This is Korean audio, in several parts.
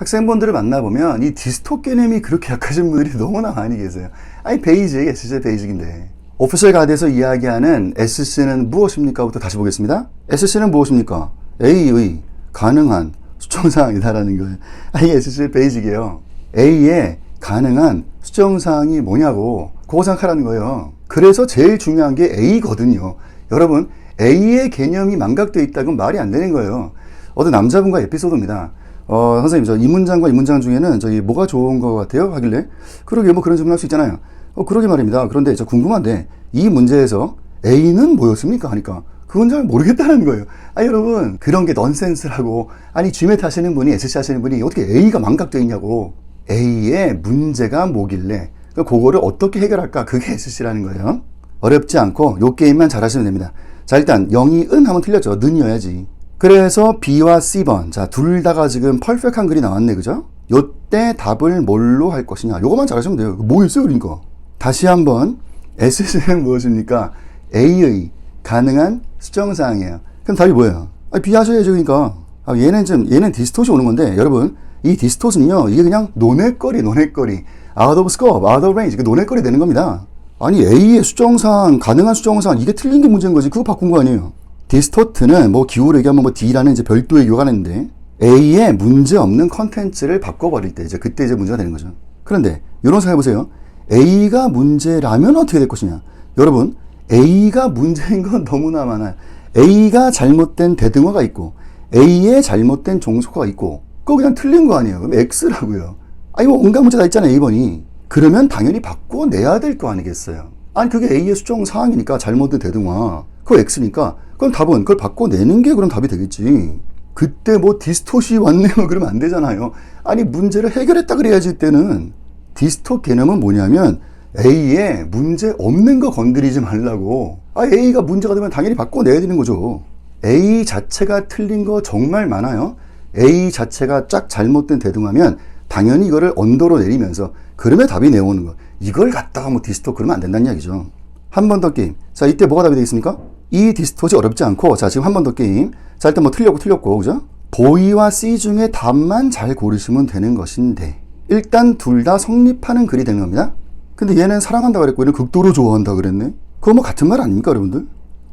학생분들을 만나보면 이 디스토 개념이 그렇게 약하신 분들이 너무나 많이 계세요. 아니, 베이직, SC 베이직인데. 오피셜 가드에서 이야기하는 SC는 무엇입니까?부터 다시 보겠습니다. SC는 무엇입니까? A의 가능한 수정사항이다라는 거예요. 아, 이게 SC의 베이직이에요. A의 가능한 수정사항이 뭐냐고, 그거 생각하라는 거예요. 그래서 제일 중요한 게 A거든요. 여러분, A의 개념이 망각되어 있다면 말이 안 되는 거예요. 어떤 남자분과 에피소드입니다. 어, 선생님, 저 이 문장과 이 문장 중에는 저기 뭐가 좋은 것 같아요? 하길래, 그러게 뭐 그런 질문 할 수 있잖아요. 어, 그러게 말입니다. 그런데 저 궁금한데, 이 문제에서 A는 뭐였습니까? 하니까, 그건 잘 모르겠다는 거예요. 아, 여러분, 그런 게 넌센스라고. 아니, GMAT 하시는 분이, SC 하시는 분이 어떻게 A가 망각되어 있냐고. A의 문제가 뭐길래, 그거를 어떻게 해결할까? 그게 SC라는 거예요. 어렵지 않고, 요 게임만 잘하시면 됩니다. 자, 일단, 0이 은 하면 틀렸죠. 는이어야지. 그래서 B와 C번. 자, 둘 다가 지금 펄펙한 글이 나왔네. 그죠? 요때 답을 뭘로 할 것이냐. 요것만 잘하시면 돼요. 뭐였어요, 그러니까. 다시 한번, SC는 무엇입니까? A의 가능한 수정사항이에요. 그럼 답이 뭐예요? 아, B 하셔야죠, 그러니까. 아, 얘는 좀, 얘는 디스토시 오는 건데, 여러분, 이 디스토스는요, 이게 그냥 노네거리, 노네거리. out of scope, out of range. 그 노네거리 되는 겁니다. 아니, A의 수정사항, 가능한 수정사항, 이게 틀린 게 문제인 거지. 그거 바꾼 거 아니에요. 디스토트는 뭐 기호로 얘기하면 뭐 D라는 이제 별도의 있는데 A에 문제 없는 컨텐츠를 바꿔버릴 때 이제 그때 이제 문제가 되는 거죠. 그런데 이런 생각해 보세요. A가 문제라면 어떻게 될 것이냐? 여러분, A가 문제인 건 너무나 많아요. A가 잘못된 대등화가 있고 A에 잘못된 종속화가 있고 그거 그냥 틀린 거 아니에요. 그럼 X라고요. 아니 뭐 온갖 문제 다 있잖아요. A번이. 그러면 당연히 바꿔내야 될 거 아니겠어요. 아니 그게 A의 수정 사항이니까 잘못된 대등화. 그거 X니까 그럼 답은 그걸 바꿔내는 게 그럼 답이 되겠지. 그때 뭐 디스토시 왔네요. 그러면 안 되잖아요. 아니 문제를 해결했다 그래야지 때는 디스토 개념은 뭐냐면 A에 문제 없는 거 건드리지 말라고. 아 A가 문제가 되면 당연히 바꿔내야 되는 거죠. A 자체가 틀린 거 정말 많아요. A 자체가 짝 잘못된 대등하면 당연히 이거를 언더로 내리면서 그러면 답이 내오는 거. 이걸 갖다가 뭐 디스토 그러면 안 된다는 이야기죠. 한 번 더 게임. 자, 이때 뭐가 답이 되겠습니까? 이 디스토지 어렵지 않고, 자, 지금 한 번 더 게임. 자, 일단 뭐 틀렸고 틀렸고, 그죠? 보이와 C 중에 답만 잘 고르시면 되는 것인데, 일단 둘 다 성립하는 글이 되는 겁니다. 근데 얘는 사랑한다 그랬고, 얘는 극도로 좋아한다 그랬네? 그거 뭐 같은 말 아닙니까, 여러분들?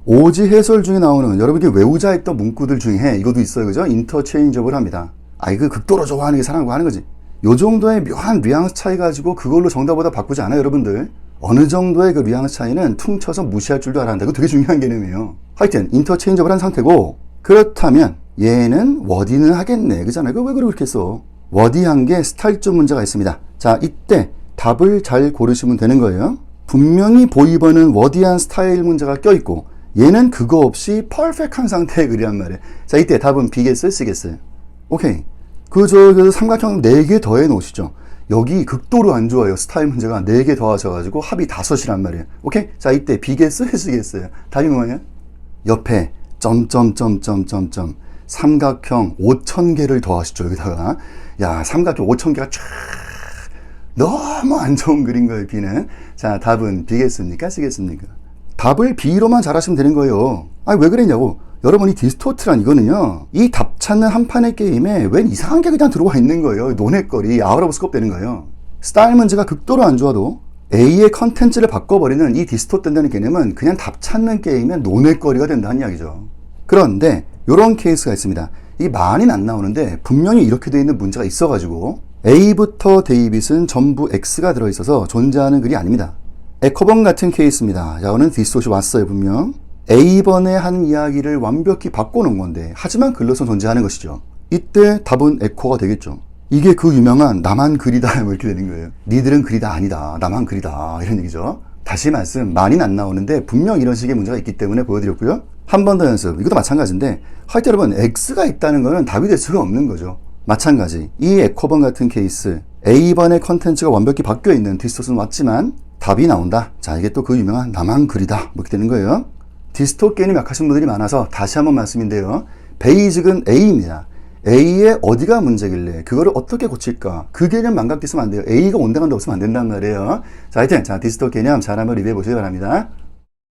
오지 해설 중에 나오는 여러분이 외우자 했던 문구들 중에 이것도 있어요, 그죠? 인터체인저블 합니다. 아, 이거 극도로 좋아하는 게 사랑하고 하는 거지. 요 정도의 묘한 뉘앙스 차이 가지고 그걸로 정답보다 바꾸지 않아요, 여러분들. 어느 정도의 그 뉘앙스 차이는 퉁쳐서 무시할 줄도 알아야 한다. 그거 되게 중요한 개념이에요. 하여튼, 인터체인저블 한 상태고, 그렇다면, 얘는 워디는 하겠네. 그잖아요. 그왜 그렇게 했어? 워디한 게 스타일적 문제가 있습니다. 자, 이때 답을 잘 고르시면 되는 거예요. 분명히 보이버는 워디한 스타일 문제가 껴있고, 얘는 그거 없이 퍼펙트한 상태의 글이란 말이에요. 자, 이때 답은 B겠어요? C겠어요? 오케이. 그, 저, 그 삼각형 4개 더해 놓으시죠. 여기 극도로 안 좋아요. 스타일 문제가 4개 더 하셔가지고 합이 다섯이란 말이에요. 오케이? 자, 이때 B겠어요? C겠어요? 답이 뭐냐? 옆에 점점점점점점 삼각형 5,000개를 더하시죠. 여기다가. 야, 삼각형 5,000개가 쫙 너무 안 좋은 그린 거예요, B는. 자, 답은 B겠습니까? C겠습니까? 답을 B로만 잘하시면 되는 거예요. 아니, 왜 그랬냐고. 여러분, 이 디스토트란 이거는요, 이 답 찾는 한 판의 게임에 웬 이상한 게 그냥 들어와 있는 거예요. 노네거리, 아웃 오브 스컵 되는 거예요. 스타일 문제가 극도로 안 좋아도 A의 컨텐츠를 바꿔버리는 이 디스토트 된다는 개념은 그냥 답 찾는 게임의 노네거리가 된다는 이야기죠. 그런데, 이런 케이스가 있습니다. 이 많이는 안 나오는데, 분명히 이렇게 되어 있는 문제가 있어가지고, A부터 데이빗은 전부 X가 들어있어서 존재하는 글이 아닙니다. 에코번 같은 케이스입니다. 자, 오늘 디스토시 왔어요, 분명. A번에 한 이야기를 완벽히 바꿔놓은 건데, 하지만 글로서 존재하는 것이죠. 이때 답은 에코가 되겠죠. 이게 그 유명한 나만 뭐 이렇게 되는 거예요. 니들은 글이다, 아니다. 나만 글이다. 이런 얘기죠. 다시 말씀, 많이는 안 나오는데, 분명 이런 식의 문제가 있기 때문에 보여드렸고요. 한 번 더 연습. 이것도 마찬가지인데, 하여튼 여러분, X가 있다는 거는 답이 될 수가 없는 거죠. 마찬가지. 이 에코번 같은 케이스, A번의 컨텐츠가 완벽히 바뀌어 있는 디스토스는 왔지만, 답이 나온다. 자, 이게 또 그 유명한 나만 글이다. 뭐 이렇게 되는 거예요. 디스토 게임이 약하신 분들이 많아서 다시 한번 말씀인데요. 베이직은 A입니다. A의 어디가 문제길래 그거를 어떻게 고칠까? 그 개념 망각됐으면 안 돼요. A가 온당한다 없으면 안 된단 말이에요. 자, 하여튼 자 디스토 개념 잘 한번 리뷰해 보시기 바랍니다.